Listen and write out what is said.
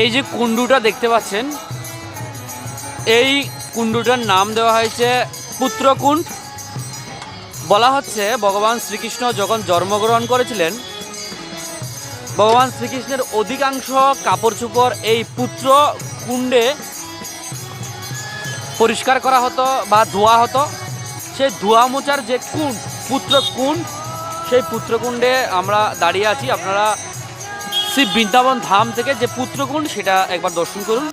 এই যে কুণ্ডুটা দেখতে পাচ্ছেন, এই কুণ্ডুটার নাম দেওয়া হয়েছে পুত্রকুণ্ড। বলা হচ্ছে ভগবান শ্রীকৃষ্ণ যখন জন্মগ্রহণ করেছিলেন, ভগবান শ্রীকৃষ্ণের অধিকাংশ কাপড় চোপড় এই পুত্র কুণ্ডে পরিষ্কার করা হতো বা ধোয়া হতো। সেই ধোয়া মোচার যে কুণ্ড পুত্র কুণ্ড সেই পুত্রকুণ্ডে আমরা দাঁড়িয়ে আছি। আপনারা শ্রী বৃন্দাবন ধাম থেকে যে পুত্রকুণ্ড সেটা একবার দর্শন করুন।